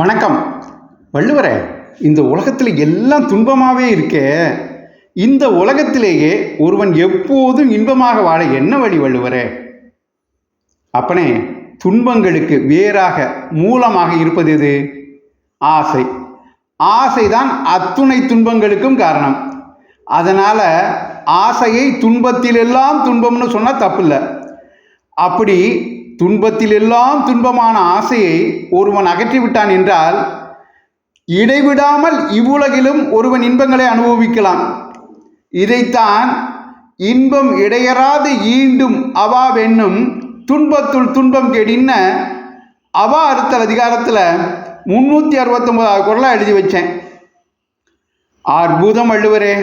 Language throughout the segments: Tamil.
வணக்கம். வள்ளுவரே இந்த உலகத்தில் எல்லாம் துன்பமாகவே இருக்கே. இந்த உலகத்திலேயே ஒருவன் எப்போதும் இன்பமாக வாழ என்ன வழி வள்ளுவரே? அப்பனே துன்பங்களுக்கு வேறாக மூலமாக இருப்பது எது? ஆசை. ஆசைதான் அத்துணை துன்பங்களுக்கும் காரணம். அதனால் ஆசையை துன்பத்திலெல்லாம் துன்பம்னு சொன்னால் தப்பில்லை. அப்படி துன்பத்திலெல்லாம் துன்பமான ஆசையை ஒருவன் அகற்றிவிட்டான் என்றால் இடைவிடாமல் இவ்வுலகிலும் ஒருவன் இன்பங்களை அனுபவிக்கலாம். இதைத்தான் இன்பம் இடையறாது ஈண்டும் அவாவென்னும் துன்பத்துள் துன்பம் கெடின்ன அவா அறுத்தல் அதிகாரத்தில் முந்நூற்றி அறுபத்தொம்போதாவது குரலாக எழுதி வச்சேன். அற்புதம் வள்ளுவரே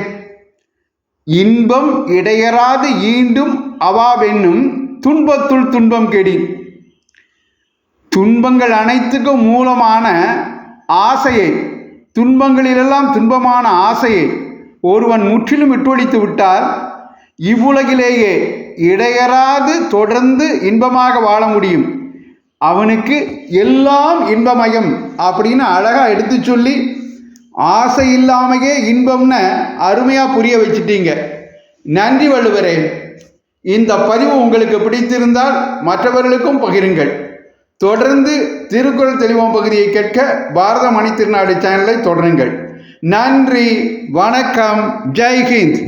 இன்பம் இடையறாது ஈண்டும் அவாவென்னும் துன்பத்துள் துன்பம் கெடி. துன்பங்கள் அனைத்துக்கும் மூலமான ஆசையை துன்பங்களிலெல்லாம் துன்பமான ஆசையை ஒருவன் முற்றிலும் விட்டொழித்து விட்டால் இவ்வுலகிலேயே இடையறாது தொடர்ந்து இன்பமாக வாழ முடியும். அவனுக்கு எல்லாம் இன்பமயம் அப்படின்னு அழகாக எடுத்து சொல்லி ஆசை இல்லாமையே இன்பம்னு அருமையாக புரிய வச்சிட்டீங்க. நன்றி வள்ளுவரே. இந்த பதிவு உங்களுக்கு பிடித்திருந்தால் மற்றவர்களுக்கும் பகிருங்கள். தொடர்ந்து திருக்குறள் தெளிவோம் பகுதியை கேட்க பாரத மணி திருநாடு சேனலை தொடருங்கள். நன்றி வணக்கம் ஜெய்ஹிந்த்